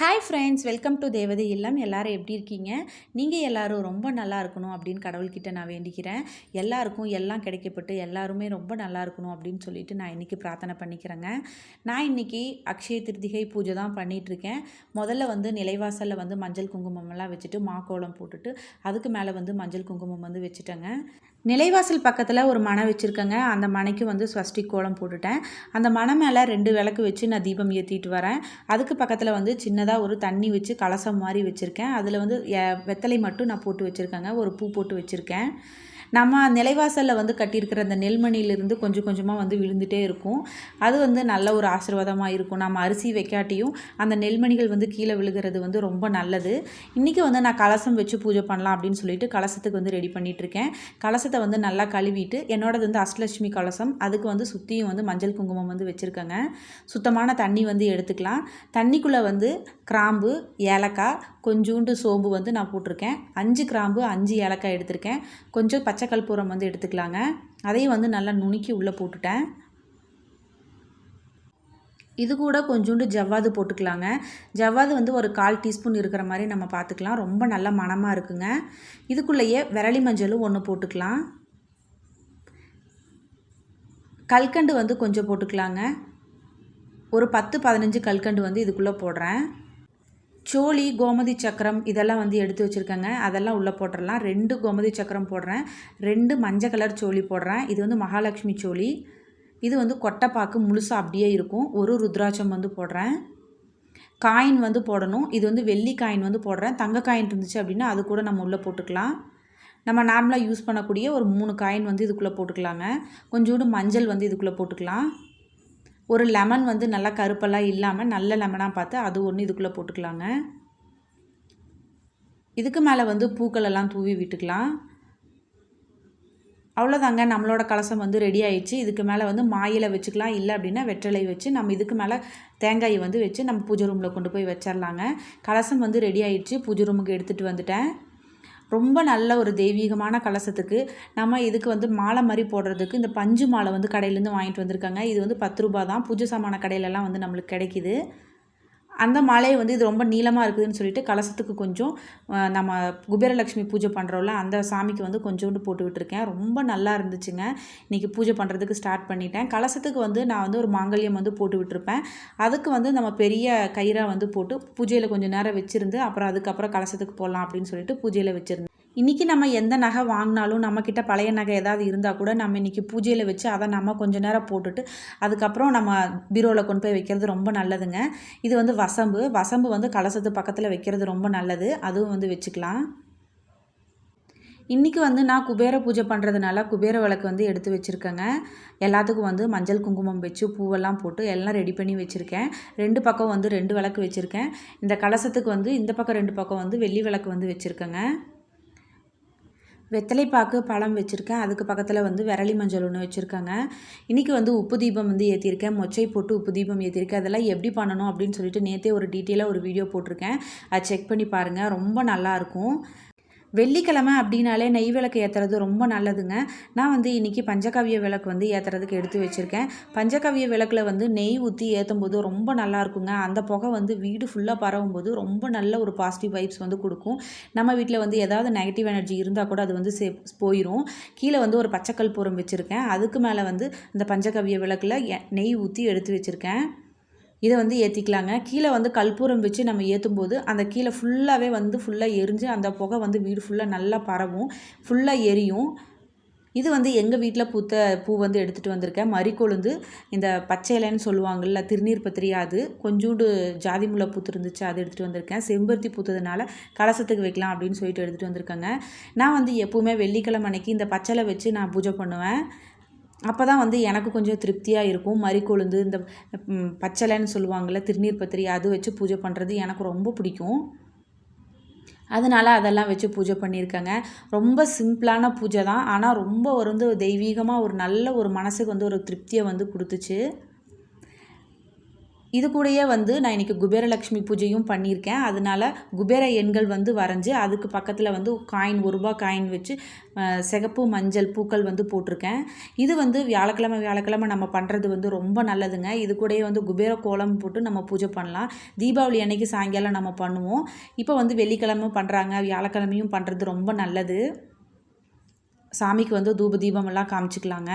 Hi friends welcome to தேவதை இல்லம் எல்லோரும் எப்படி இருக்கீங்க? நீங்கள் எல்லோரும் ரொம்ப நல்லா இருக்கணும் அப்படின்னு கடவுள்கிட்ட நான் வேண்டிக்கிறேன். எல்லாருக்கும் எல்லாம் கிடைக்கப்பட்டு எல்லாருமே ரொம்ப நல்லா இருக்கணும் அப்படின்னு சொல்லிட்டு நான் இன்றைக்கி பிரார்த்தனை பண்ணிக்கிறேங்க. நான் இன்றைக்கி அக்ஷய திருதிகை பூஜை தான் பண்ணிகிட்ருக்கேன் முதல்ல வந்து நிலைவாசலில் வந்து மஞ்சள் குங்குமம்லாம் வச்சுட்டு மாக்கோளம் போட்டுட்டு அதுக்கு மேலே வந்து மஞ்சள் குங்குமம் வந்து வச்சுட்டேங்க. நிலைவாசல் பக்கத்தில் ஒரு மனை வச்சுருக்கேங்க. அந்த மனைக்கு வந்து ஸ்வஸ்டி கோலம் போட்டுட்டேன். அந்த மனை மேலே ரெண்டு விளக்கு வச்சு நான் தீபம் ஏற்றிட்டு வரேன். அதுக்கு பக்கத்தில் வந்து சின்னதாக ஒரு தண்ணி வச்சு கலசம் மாதிரி வச்சுருக்கேன். அதில் வந்து எ- வெத்தலை மட்டும் நான் போட்டு வச்சுருக்கேங்க. ஒரு பூ போட்டு வச்சுருக்கேன். நம்ம நிலைவாசலில் வந்து கட்டியிருக்கிற அந்த நெல்மணியிலிருந்து கொஞ்சம் கொஞ்சமாக வந்து விழுந்துட்டே இருக்கும். அது வந்து நல்ல ஒரு ஆசீர்வாதமாக இருக்கும். நம்ம அரிசி வைக்காட்டியும் அந்த நெல்மணிகள் வந்து கீழே விழுகிறது வந்து ரொம்ப நல்லது. இன்றைக்கி வந்து நான் கலசம் வச்சு பூஜை பண்ணலாம் அப்படின்னு சொல்லிட்டு கலசத்துக்கு வந்து ரெடி பண்ணிகிட்ருக்கேன் இருக்கேன் கலசத்தை வந்து நல்லா கழுவிட்டு என்னோடது வந்து அஷ்டலட்சுமி கலசம். அதுக்கு வந்து சுற்றியும் வந்து மஞ்சள் குங்குமம் வந்து வச்சுருக்கேங்க. சுத்தமான தண்ணி வந்து எடுத்துக்கலாம். தண்ணிக்குள்ளே வந்து கிராம்பு ஏலக்காய் கொஞ்சோண்டு சோம்பு வந்து நான் போட்டிருக்கேன். அஞ்சு கிராம்பு அஞ்சு ஏலக்காய் எடுத்திருக்கேன். கொஞ்சம் பச்சை கற்பூரம் வந்து எடுத்துக்கலாங்க. அதையும் வந்து நல்லா நுணுக்கி உள்ளே போட்டுட்டேன். இது கூட கொஞ்சோண்டு ஜவ்வாது போட்டுக்கலாங்க. ஜவ்வாது வந்து ஒரு கால் டீஸ்பூன் இருக்கிற மாதிரி நம்ம பார்த்துக்கலாம். ரொம்ப நல்ல மணமாக இருக்குங்க. இதுக்குள்ளேயே விரலி மஞ்சளும் ஒன்று போட்டுக்கலாம். கல்கண்டு வந்து கொஞ்சம் போட்டுக்கலாங்க. ஒரு பத்து பதினஞ்சு கல்கண்டு வந்து இதுக்குள்ளே போடுறேன். சோழி கோமதி சக்கரம் இதெல்லாம் வந்து எடுத்து வச்சுருக்கேங்க. அதெல்லாம் உள்ளே போட்டுடலாம் ரெண்டு கோமதி சக்கரம் போடுறேன். ரெண்டு மஞ்சள் கலர் சோழி போடுறேன். இது வந்து மகாலட்சுமி சோழி. இது வந்து கொட்டைப்பாக்கு முழுசாக அப்படியே இருக்கும். ஒரு ருத்ராட்சம் வந்து போடுறேன். காயின் வந்து போடணும். இது வந்து வெள்ளி காயின் வந்து போடுறேன். தங்க காயின் இருந்துச்சு அப்படின்னா அது கூட நம்ம உள்ளே போட்டுக்கலாம். நம்ம நார்மலாக யூஸ் பண்ணக்கூடிய ஒரு மூணு காயின் வந்து இதுக்குள்ளே போட்டுக்கலாங்க. கொஞ்சோண்டு மஞ்சள் வந்து இதுக்குள்ளே போட்டுக்கலாம். ஒரு லெமன் வந்து நல்லா கருப்பெல்லாம் இல்லாமல் நல்ல லெமனாக பார்த்து அது ஒன்று இதுக்குள்ளே போட்டுக்கலாங்க. இதுக்கு மேலே வந்து பூக்கள் எல்லாம் தூவி விட்டுக்கலாம். அவ்வளோதாங்க நம்மளோட கலசம் வந்து ரெடி ஆயிடுச்சு. இதுக்கு மேலே வந்து மாயில வச்சுக்கலாம். இல்லை அப்படின்னா வெற்றிலை வச்சு நம்ம இதுக்கு மேலே தேங்காயை வந்து வச்சு நம்ம பூஜை ரூமில் கொண்டு போய் வச்சிடலாங்க கலசம் வந்து ரெடி ஆயிடுச்சு. பூஜை ரூமுக்கு எடுத்துகிட்டு வந்துட்டேன். ரொம்ப நல்ல ஒரு தெய்வீகமான கலசத்துக்கு நம்ம இதுக்கு வந்து மாலை மாதிரி போடுறதுக்கு இந்த பஞ்சு மாலை வந்து கடையிலேருந்து வாங்கிட்டு வந்திருக்காங்க. இது வந்து பத்து ரூபா தான். பூஜை சாமான கடையிலலாம் வந்து நம்மளுக்கு கிடைக்கிது. அந்த மாலை வந்து இது ரொம்ப நீளமாக இருக்குதுன்னு சொல்லிட்டு கலசத்துக்கு கொஞ்சம் நம்ம குபேரலட்சுமி பூஜை பண்ணுறோம்ல அந்த சாமிக்கு வந்து கொஞ்சோண்டு போட்டு விட்டுருக்கேன் ரொம்ப நல்லா இருந்துச்சுங்க. இன்றைக்கி பூஜை பண்ணுறதுக்கு ஸ்டார்ட் பண்ணிட்டேன். கலசத்துக்கு வந்து நான் வந்து ஒரு மாங்கல்யம் வந்து போட்டு விட்டுருப்பேன் அதுக்கு வந்து நம்ம பெரிய கயிறாக வந்து போட்டு பூஜையில் கொஞ்சம் நேரம் வச்சுருந்து அப்புறம் அதுக்கப்புறம் கலசத்துக்கு போகலாம் அப்படின்னு சொல்லிட்டு பூஜையில் வச்சுருந்தேன். இன்றைக்கி நம்ம எந்த நகை வாங்கினாலும் நம்மக்கிட்ட பழைய நகை ஏதாவது இருந்தால் கூட நம்ம இன்றைக்கி பூஜையில் வச்சு அதை நம்ம கொஞ்ச நேரம் போட்டுட்டு அதுக்கப்புறம் நம்ம பீரோவில் கொண்டு போய் வைக்கிறது ரொம்ப நல்லதுங்க. இது வந்து வசம்பு. வசம்பு வந்து கலசத்து பக்கத்தில் வைக்கிறது ரொம்ப நல்லது. அதுவும் வந்து வச்சுக்கலாம். இன்றைக்கி வந்து நான் குபேர பூஜை பண்ணுறதுனால குபேர விளக்கு வந்து எடுத்து வச்சுருக்கேங்க. எல்லாத்துக்கும் வந்து மஞ்சள் குங்குமம் வச்சு பூவெல்லாம் போட்டு எல்லாம் ரெடி பண்ணி வச்சுருக்கேன். ரெண்டு பக்கம் வந்து ரெண்டு விளக்கு வச்சுருக்கேன். இந்த கலசத்துக்கு வந்து இந்த பக்கம் ரெண்டு பக்கம் வந்து வெள்ளி விளக்கு வந்து வச்சுருக்கேங்க. வெத்தலைப்பாக்கு பழம் வச்சுருக்கேன். அதுக்கு பக்கத்தில் வந்து விரலி மஞ்சள் ஒன்று வச்சுருக்காங்க. இன்றைக்கி வந்து உப்பு தீபம் வந்து ஏற்றிருக்கேன் மொச்சை போட்டு உப்பு தீபம் ஏற்றிருக்கேன் அதெல்லாம் எப்படி பண்ணணும் அப்படின்னு சொல்லிட்டு நேற்றே ஒரு டீட்டெயிலாக ஒரு வீடியோ போட்டிருக்கேன். அதை செக் பண்ணி பாருங்கள் ரொம்ப நல்லாயிருக்கும் வெள்ளிக்கிழமை அப்படின்னாலே நெய் விளக்கு ஏற்றுறது ரொம்ப நல்லதுங்க. நான் வந்து இன்றைக்கி பஞ்சகாவிய விளக்கு வந்து ஏற்றுறதுக்கு எடுத்து வச்சுருக்கேன். பஞ்சகாவிய விளக்கில் வந்து நெய் ஊற்றி ஏற்றும் போது ரொம்ப நல்லா இருக்குங்க அந்த புகை வந்து வீடு ஃபுல்லாக பரவும் போது ரொம்ப நல்ல ஒரு பாசிட்டிவ் வைப்ஸ் வந்து கொடுக்கும். நம்ம வீட்டில் வந்து ஏதாவது நெகட்டிவ் எனர்ஜி இருந்தால் கூட அது வந்து சே போயிடும் கீழே வந்து ஒரு பச்சைக்கல் பூரம் வச்சுருக்கேன். அதுக்கு மேலே வந்து இந்த பஞ்சகவிய விளக்கில் நெய் ஊற்றி எடுத்து வச்சுருக்கேன். இதை வந்து ஏற்றிக்கலாங்க கீழே வந்து கற்பூரம் வச்சு நம்ம ஏற்றும் போது அந்த கீழே ஃபுல்லாகவே வந்து ஃபுல்லாக எரிஞ்சு அந்த புகை வந்து வீடு ஃபுல்லாக நல்லா பரவும். ஃபுல்லாக எரியும். இது வந்து எங்கள் வீட்டில் பூத்த பூ வந்து எடுத்துகிட்டு வந்திருக்கேன். மறிக்கொழுந்து இந்த பச்சை இலைன்னு சொல்லுவாங்கள்ல திருநீர் பத்திரியாது கொஞ்சோண்டு ஜாதி முல்லை பூத்துருந்துச்சு அது எடுத்துகிட்டு வந்திருக்கேன். செம்பருத்தி பூத்ததுனால கலசத்துக்கு வைக்கலாம் அப்படின்னு சொல்லிட்டு எடுத்துகிட்டு வந்திருக்கேங்க. நான் வந்து எப்போவுமே வெள்ளிக்கிழமை அன்னைக்கு இந்த பச்சளை வச்சு நான் பூஜை பண்ணுவேன். அப்போ தான் வந்து எனக்கு கொஞ்சம் திருப்தியாக இருக்கும். மறிக்கொழுந்து இந்த பச்சலைன்னு சொல்லுவாங்கள்ல திருநீர் பத்திரி அது வச்சு பூஜை பண்ணுறது எனக்கு ரொம்ப பிடிக்கும். அதனால் அதெல்லாம் வச்சு பூஜை பண்ணியிருக்கேங்க. ரொம்ப சிம்பிளான பூஜை தான். ஆனால் ரொம்ப ஒரு வந்து தெய்வீகமாக ஒரு நல்ல ஒரு மனசுக்கு வந்து ஒரு திருப்தியை வந்து கொடுத்துச்சு. இது கூடயே வந்து நான் இன்றைக்கி குபேரலக்ஷ்மி பூஜையும் பண்ணியிருக்கேன். அதனால குபேர எண்கள் வந்து வரைஞ்சி அதுக்கு பக்கத்தில் வந்து காயின் ஒரு ரூபா காயின் வச்சு சிகப்பு மஞ்சள் பூக்கள் வந்து போட்டிருக்கேன். இது வந்து வியாழக்கிழமை வியாழக்கிழமை நம்ம பண்ணுறது வந்து ரொம்ப நல்லதுங்க. இது கூடயே வந்து குபேர கோலம் போட்டு நம்ம பூஜை பண்ணலாம். தீபாவளி அன்னைக்கு சாயங்காலம் நம்ம பண்ணுவோம். இப்போ வந்து வெள்ளிக்கிழமை பண்ணுறாங்க வியாழக்கிழமையும் பண்ணுறது ரொம்ப நல்லது. சாமிக்கு வந்து தூப தீபம் எல்லாம் காமிச்சிக்கலாங்க.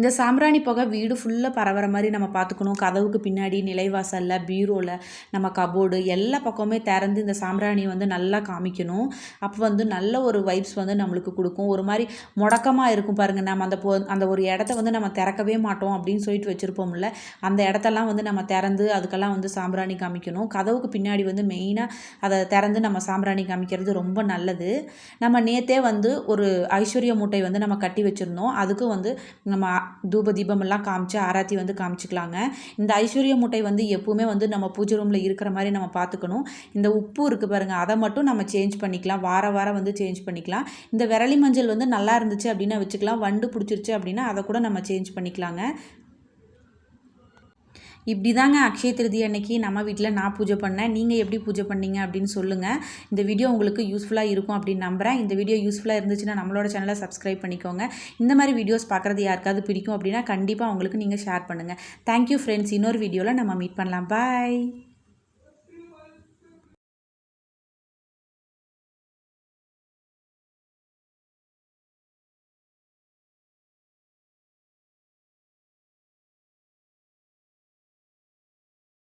இந்த சாம்பிராணி புகை வீடு ஃபுல்லாக பரவுற மாதிரி நம்ம பார்த்துக்கணும். கதவுக்கு பின்னாடி நிலைவாசலில் பீரோவில் நம்ம கபோர்டு எல்லா பக்கமுமே திறந்து இந்த சாம்பிராணி வந்து நல்லா காமிக்கணும். அப்போ வந்து நல்ல ஒரு வைப்ஸ் வந்து நம்மளுக்கு கொடுக்கும். ஒரு மாதிரி முடக்கமாக இருக்கும் பாருங்கள் நம்ம அந்த பொ அந்த ஒரு இடத்த வந்து நம்ம திறக்கவே மாட்டோம் அப்படின்னு சொல்லிட்டு வச்சுருப்போம்ல. அந்த இடத்தெல்லாம் வந்து நம்ம திறந்து அதுக்கெல்லாம் வந்து சாம்பிராணி காமிக்கணும். கதவுக்கு பின்னாடி வந்து மெயினாக அதை திறந்து நம்ம சாம்பிராணி காமிக்கிறது ரொம்ப நல்லது. நம்ம நேத்தே வந்து ஒரு ஐஸ்வர்ய மூட்டை வந்து நம்ம கட்டி வச்சுருந்தோம். அதுக்கு வந்து நம்ம தூப தீபமெல்லாம் காமிச்சு ஆராத்தி வந்து காமிச்சிக்கலாங்க. இந்த ஐஸ்வர்ய முட்டை வந்து எப்பவுமே வந்து நம்ம பூஜை ரூமில் இருக்கிற மாதிரி நம்ம பார்த்துக்கணும். இந்த உப்பு இருக்குது பாருங்கள் அதை மட்டும் நம்ம சேஞ்ச் பண்ணிக்கலாம். வார வாரம் வந்து சேஞ்ச் பண்ணிக்கலாம். இந்த விரலி மஞ்சள் வந்து நல்லா இருந்துச்சு அப்படின்னா வச்சுக்கலாம். வண்டு பிடிச்சிருச்சு அப்படின்னா அதை கூட நம்ம சேஞ்ச் பண்ணிக்கலாங்க. இப்படி தாங்க அக்ஷய திருதி அன்னைக்கு நம்ம வீட்டில் நான் பூஜை பண்ணேன். நீங்கள் எப்படி பூஜை பண்ணீங்க அப்படின்னு சொல்லுங்கள் இந்த வீடியோ உங்களுக்கு யூஸ்ஃபுல்லாக இருக்கும் அப்படின்னு நம்புகிறேன் இந்த வீடியோ யூஸ்ஃபுல்லாக இருந்துச்சுன்னா நம்மளோட சேனலை சப்ஸ்கிரைப் பண்ணிக்கோங்க. இந்த மாதிரி வீடியோஸ் பார்க்குறது யாருக்காவது பிடிக்கும் அப்படின்னா கண்டிப்பாக உங்களுக்கு நீங்கள் ஷேர் பண்ணுங்கள் தேங்க்யூ ஃப்ரெண்ட்ஸ் இன்னொரு வீடியோவில் நம்ம மீட் பண்ணலாம். பாய்